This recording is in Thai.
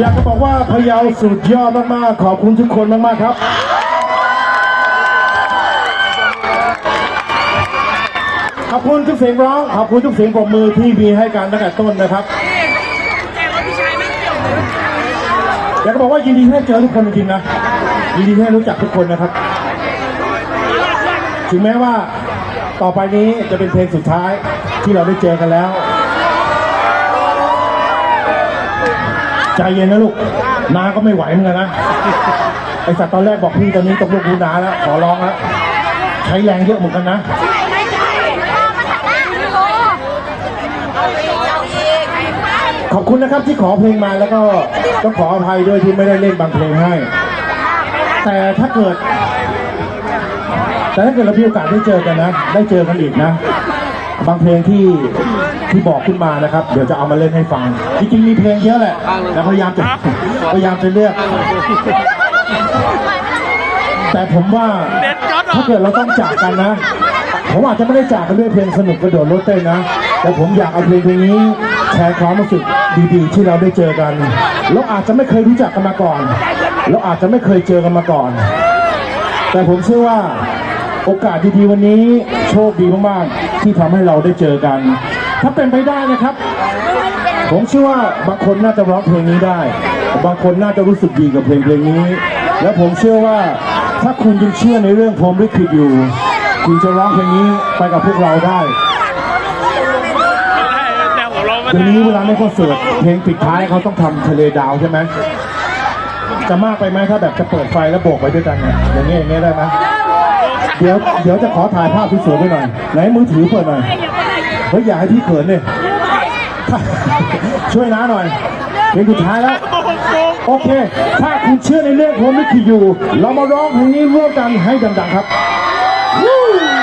อยากจะบอกว่าพยาวสุดยอดมาก ๆ ขอบคุณทุกคนมาก ๆ ครับ ขอบคุณทุกเสียงร้อง ขอบคุณทุกเสียงปรบมือที่มีให้กันตั้งแต่ต้นนะครับอยากจะบอกว่ายินดีที่ได้เจอทุกคนจริงๆนะ ยินดีที่ได้รู้จักทุกคนนะครับ ถึงแม้ว่าต่อไปนี้จะเป็นเพลงสุดท้ายที่เราได้เจอกันแล้ว ใจเย็นนะลูกนาก็ไม่ไหวเหมือนกันนะไอสัตว์ตอนแรกบอกพี่ตอนนี้ตกลูกหูนาแล้ว ขอร้องแล้วใช้แรงเยอะเหมือนกันนะ ขอบคุณนะครับที่ขอเพลงมาแล้วก็ต้องขออภัยด้วยที่ไม่ได้เล่นบางเพลงให้ แต่ถ้าเกิด แต่ถ้าเกิดเรามีโอกาสได้เจอกันนะ ได้เจอกันอีกนะ บางเพลงที่ที่บอกขึ้นมานะครับ เดี๋ยวจะเอามาเล่นให้ฟัง จริงๆมีเพลงเยอะแหละแต่พยายามจะพยายามจะเลือก แต่ผมว่าถ้าเกิดเราต้องจากกันนะ ผมอาจจะไม่ได้จากกันด้วยเพลงสนุกกระโดดรถเต้นนะ แต่ผมอยากเอาเพลงเพลงนี้แชร์ความรู้สึกดีๆ ที่เราได้เจอกันเราอาจจะไม่เคยรู้จักกันมาก่อนเราอาจจะไม่เคยเจอกันมาก่อน แต่ผมเชื่อว่าโอกาสดีๆวันนี้โชคดีมากๆที่ทำให้เราได้เจอกัน ถ้าเป็นไปได้นะครับ ผมเชื่อว่าบางคนน่าจะร้องเพลงนี้ได้ บางคนน่าจะรู้สึกดีกับเพลงเพลงนี้ และผมเชื่อว่าถ้าคุณยังเชื่อในเรื่องพรหมลิขิตอยู่ คุณจะร้องเพลงนี้ไปกับพวกเราได้แต่หัวเราะไม่เดี๋ยวได้นี้เวลาในคอนเสิร์ตเพลงปิดท้ายเขาต้องทำทะเลดาวใช่ไหมจะมากไปไหมถ้าแบบจะเปิดไฟแล้วโบกไปด้วยกันเนี่ยอย่างเงี้ยอย่างเงี้ยได้ไหมเดี๋ยวเดี๋ยวจะขอถ่ายภาพสวยๆไปหน่อย ไหนมือถือเปิดหน่อยเฮ้ยอย่าให้พี่เขินเลยช่วยน้าหน่อยเพลงสุดท้ายแล้วโอเค ถ้าคุณเชื่อในเรื่องผมลิขิตอยู่ เรามาร้องเพลงนี้ร่วมกันให้ดังๆครับ Uh!